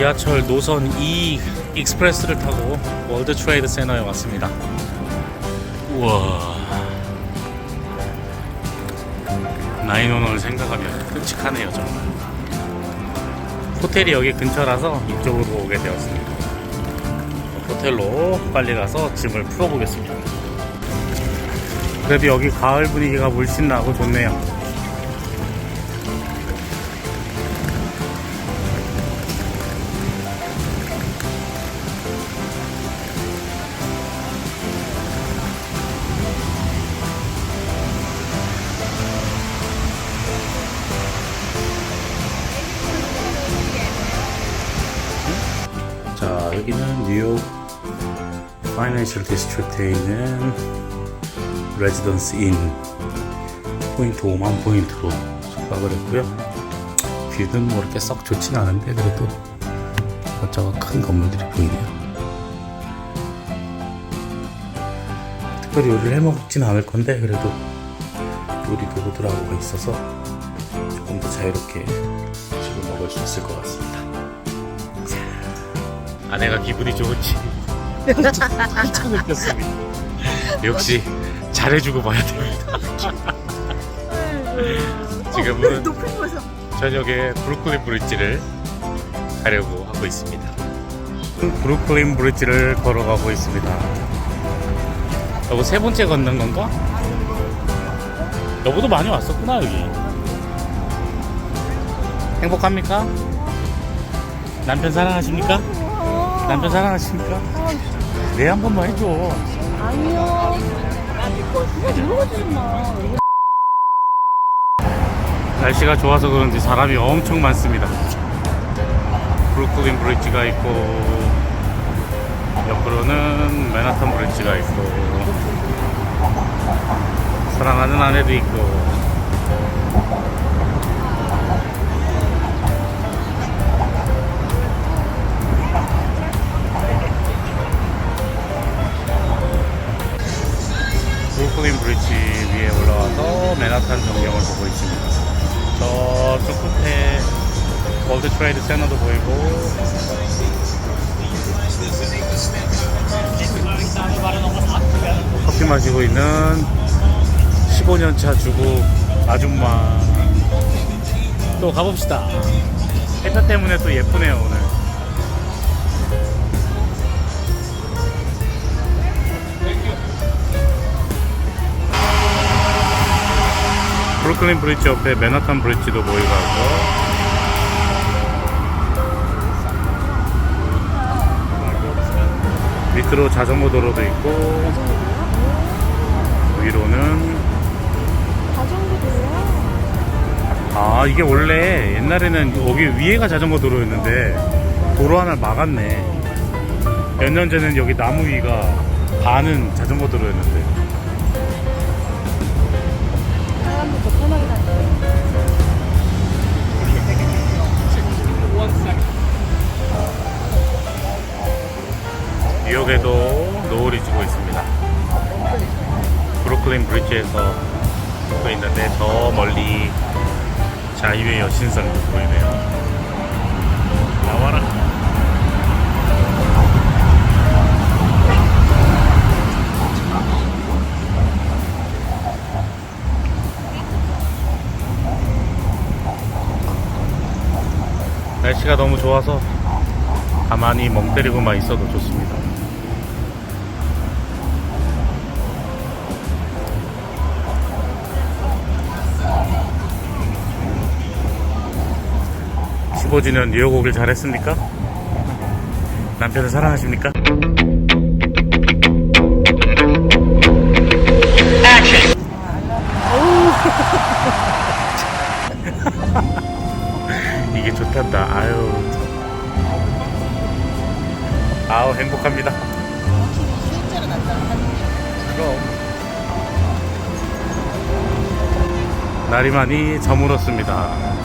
지하철 노선 2 익스프레스를 타고 월드 트레이드 센터에 왔습니다. 우와. 나인원을 생각하면 끔찍하네요, 정말. 호텔이 여기 근처라서 이쪽으로 오게 되었습니다. 호텔로 빨리 가서 짐을 풀어보겠습니다. 그래도 여기 가을 분위기가 물씬 나고 좋네요. 파이낸셜 디스트릭트에 있는 레지던스 인 포인트 5만 포인트로 숙박을 했고요. 뷰는 뭐 이렇게 썩 좋진 않은데 그래도 이것저것 큰 건물들이 보이네요. 특별히 요리를 해 먹진 않을 건데 그래도 요리 도구들하고가 있어서 조금 더 자유롭게 음식을 먹을 수 있을 것 같습니다. 아내가 기분이 좋은지 한참 느꼈습니다. 역시 잘해주고 봐야 됩니다. 지금은 높은 곳에서 저녁에 브루클린 브릿지를 가려고 하고 있습니다. 브루클린 브릿지를 걸어가고 있습니다. 여보 세 번째 걷는 건가? 여보도 많이 왔었구나 여기. 행복합니까? 남편 사랑하십니까? 남편 사랑하십니까? 네한 번만 해줘. 아니요. 그거 마. 날씨가 좋아서 그런지 사람이 엄청 많습니다. 브루클린 브릿지가 있고 옆으로는 맨하탄 브릿지가 있고 사랑하는 아내도 있고 브릿지 위에 올라와서 맨하탄 전경을 보고 있습니다. 저쪽 끝에 월드 트레이드 센터도 보이고. 커피 마시고 있는 15년차 주부 아줌마. 또 가봅시다. 햇볕 때문에 또 예쁘네요 오늘 브루클린 브릿지 옆에 맨하탄 브릿지도 보이고 밑으로 자전거 도로도 있고 위로는 자전거도요? 아 이게 원래 옛날에는 여기 위에가 자전거 도로였는데 도로 하나 막았네 몇 년 전에는 여기 나무 위가 반은 자전거 도로였는데 뉴욕에도 노을이 지고 있습니다. 브루클린 브릿지에서 보고 있는데 저 멀리 자유의 여신상도 보이네요. 나와라. 날씨가 너무 좋아서 가만히 멍 때리고만 있어도 좋습니다. 십 15주년 뉴욕 오길 잘했습니까? 남편을 사랑하십니까? 이게 좋단다. 아유. 아우 행복합니다. 실제로 나타나는 그럼 날이 많이 저물었습니다.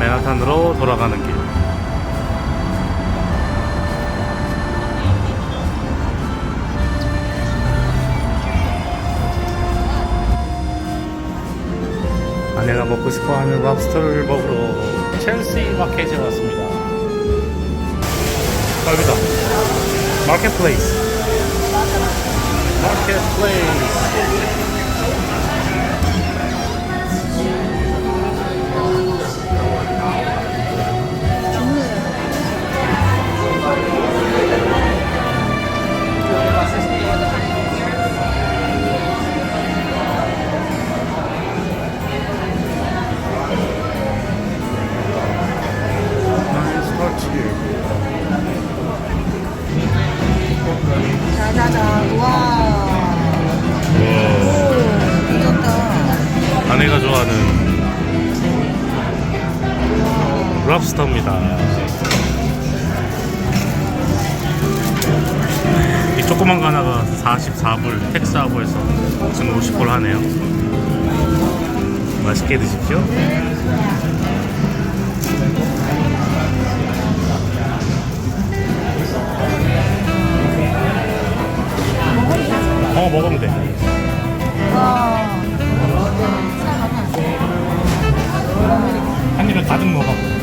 맨하탄으로 돌아가는 길. 아내가 먹고 싶어 하는 랍스터를 먹으러 첼시 마켓에 왔습니다. 아, 여기다. 마켓플레이스. 마켓플레이스. 랍스터입니다. 이 조그만 거 하나가 44불, 텍스하고 해서 지금 50불 하네요. 맛있게 드십시오. 어, 먹으면 돼. 와. 한 입에 가득 먹어.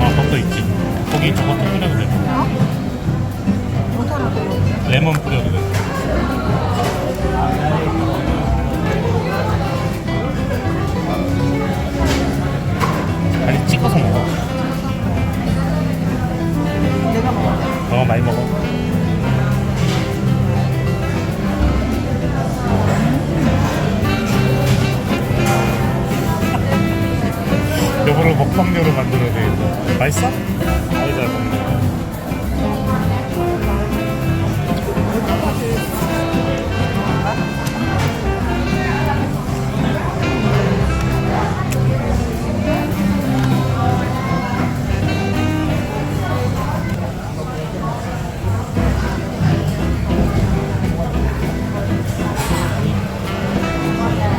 어 버터 있지. 거기 저것도 뿌려도 돼. 레몬 뿌려도 돼. 아니 찍어서 먹어. 어 많이 먹어. 여보를 먹방료로 만들어야 되겠다. 맛있어? 먹네.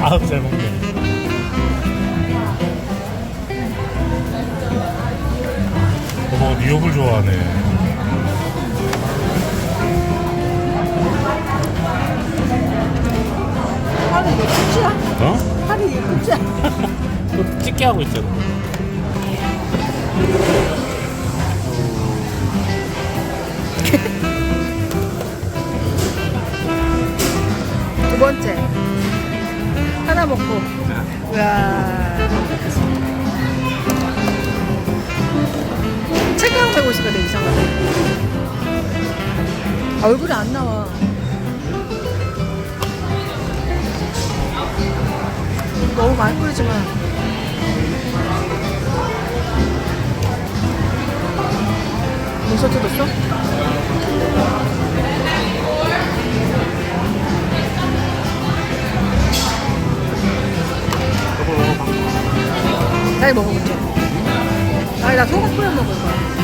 아우 잘 먹 네. 여보가 뉴욕을 좋아하네. 팔이 이게 끝이야? 어? 팔이 이게 끝이야? 또 찍게 하고 있잖아. 두 번째. 하나 먹고. 우와. 얼굴이 안 나와. 너무 많이 뿌리지 마. 여보 먹어봐. 잘 먹어볼게. 아니, 나 소금 뿌려 먹을 거야.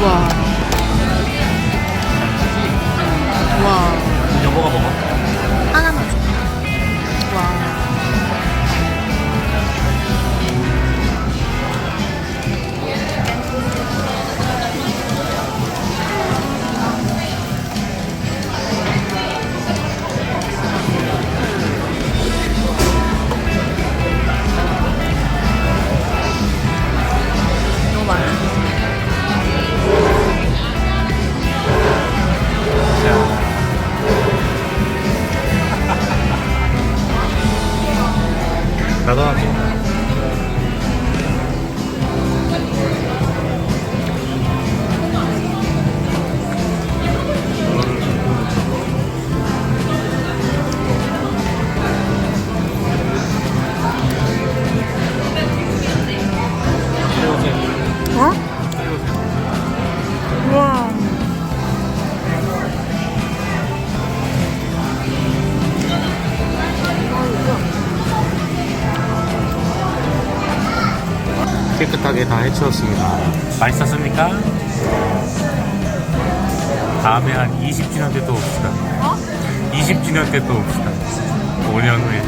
와. 깨끗하게 다 해치웠습니다. 맛있었습니까? 다음에 한 20주년 때 또 옵시다. 어? 20주년 때 또 옵시다. 5년 후에.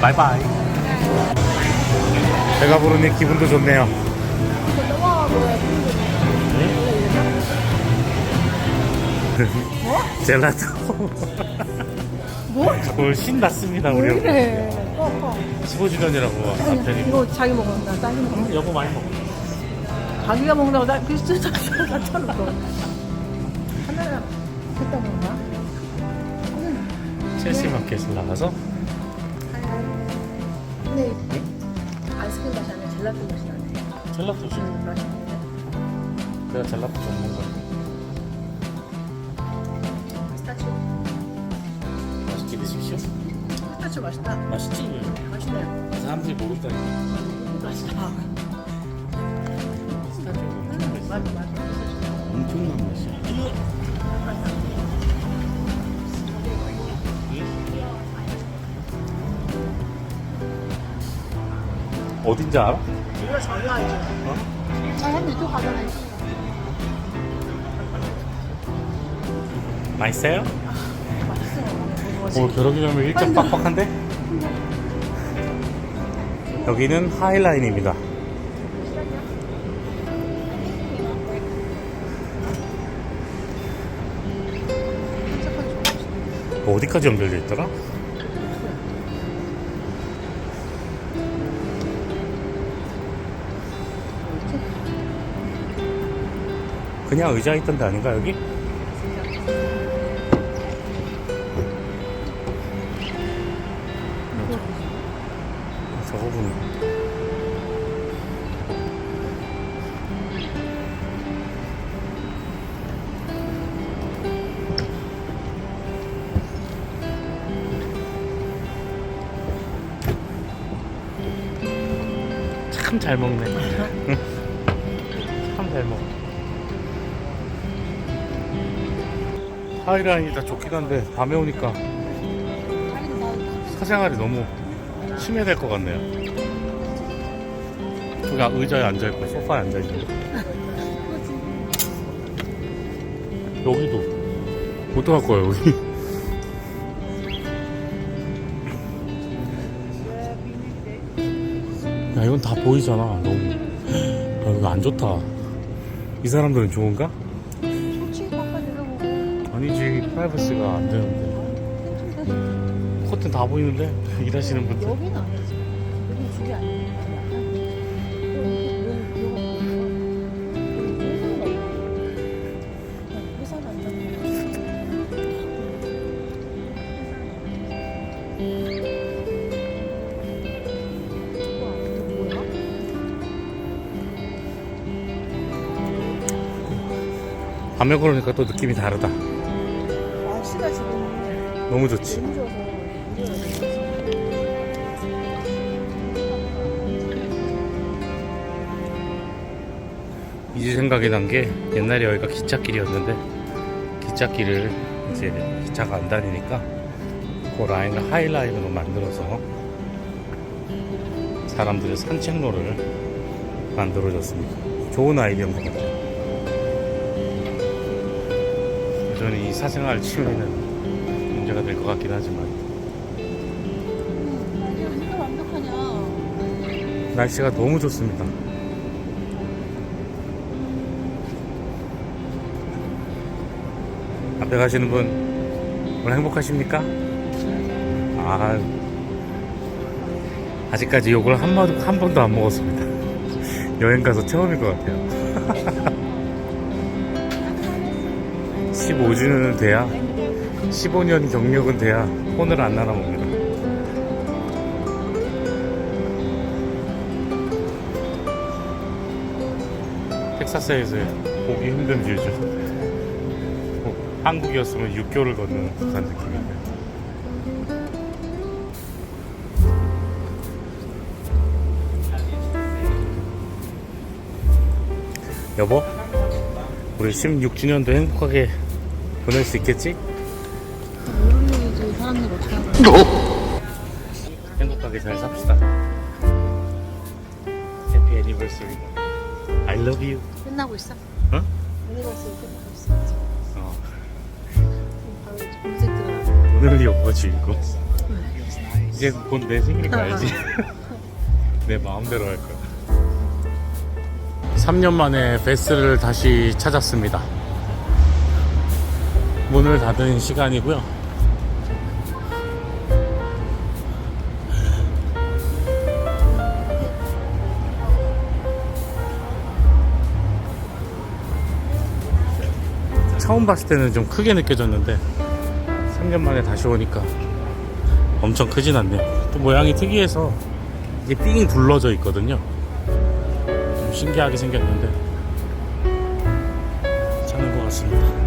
바이바이. 배가 부르니 기분도 좋네요. 뭐? 젤라또. 뭐? 오늘 신났습니다, 우리. 왜 그래? 꺼, 꺼. 15주년이라고 남편이. 이거 자기 먹는다. 딸기 먹는다. 여보 많이 먹어. 자기가 먹는다고 나 비슷해 갖춰놓고. 하나랑 했다 먹나? 첼시 마켓을 나가서 근데 아이스크림 맛이 아니라 젤라또 맛이 나네. 젤라또 주 음, 맛있는데. 내가 젤라또 전문가. 피스타치오. 맛있게 드십시오. 피스타치오 맛있다. 맛있지? 맛있네요. 사람들이 모른다니까. 맛있다. 엄청. 엄청난 맛이야. 어딘지 알아? 이거 장난이지. 어? 아, 근데 이쪽 가잖아. 맛있어요? 맛있어. 오, 결혼기념일 일정 빡빡한데? 여기는 하이라인입니다. 어디까지 연결돼 있더라? 그냥 의자 있던 데 아닌가 여기? 참 잘 먹네. 참 잘 먹어. 하이라인이 다 좋긴 한데 밤에 오니까 사생활이 너무 심해될 것 같네요. 그가 의자에 앉아있고 소파에 앉아있고 여기도 어떡할 거야 여기 야 이건 다 보이잖아 너무 야, 이거 안 좋다 이 사람들은 좋은가? 솔직히. 아니지 프라이버시가 안 되는데 커튼 다 보이는데 일하시는 분들 여기는 아니지. 여기 집이 아니니 밤에 걸으니까 또 느낌이 다르다 날씨가 지금 너무 좋지 너무 좋아서. 이제 생각이 난 게 옛날에 여기가 기찻길이었는데 기찻길을 이제 기차가 안 다니니까 그 라인을 하이라인으로 만들어서 사람들의 산책로를 만들어줬습니다. 좋은 아이디어인 것 같아요. 여전히 이 사생활 침해는 문제가 될 것 같긴 하지만? 날씨가 너무 좋습니다. 앞에 가시는 분 오늘 행복하십니까? 아 아직까지 욕을 한, 번, 한 번도 안 먹었습니다. 여행 가서 처음인 것 같아요. 15주년은 돼야 15년 경력은 돼야 혼을 안 날아봅니다. 텍사스에서 보기 힘든 뷰죠. 뭐, 한국이었으면 6개월을 걷는 듯한 느낌인데. 여보 우리 16주년도 행복하게 보낼 수 있겠지? 모르는 사람들 어떻게 하는 행복하게 잘 삽시다. Happy anniversary. I love you. 끝나고 있어? 어? 애니버스리 끝나고 있어 어. 바로 이제 검색 들어가 오늘 여보가 주인공. 이제 곧 내 생일인 거 알지? 내 마음대로 할 거야. 3년 만에 베스를 다시 찾았습니다. 문을 닫은 시간이고요. 처음 봤을 때는 좀 크게 느껴졌는데 3년 만에 다시 오니까 엄청 크진 않네요. 또 모양이 특이해서 이게 삥 둘러져 있거든요. 좀 신기하게 생겼는데 괜찮은 것 같습니다.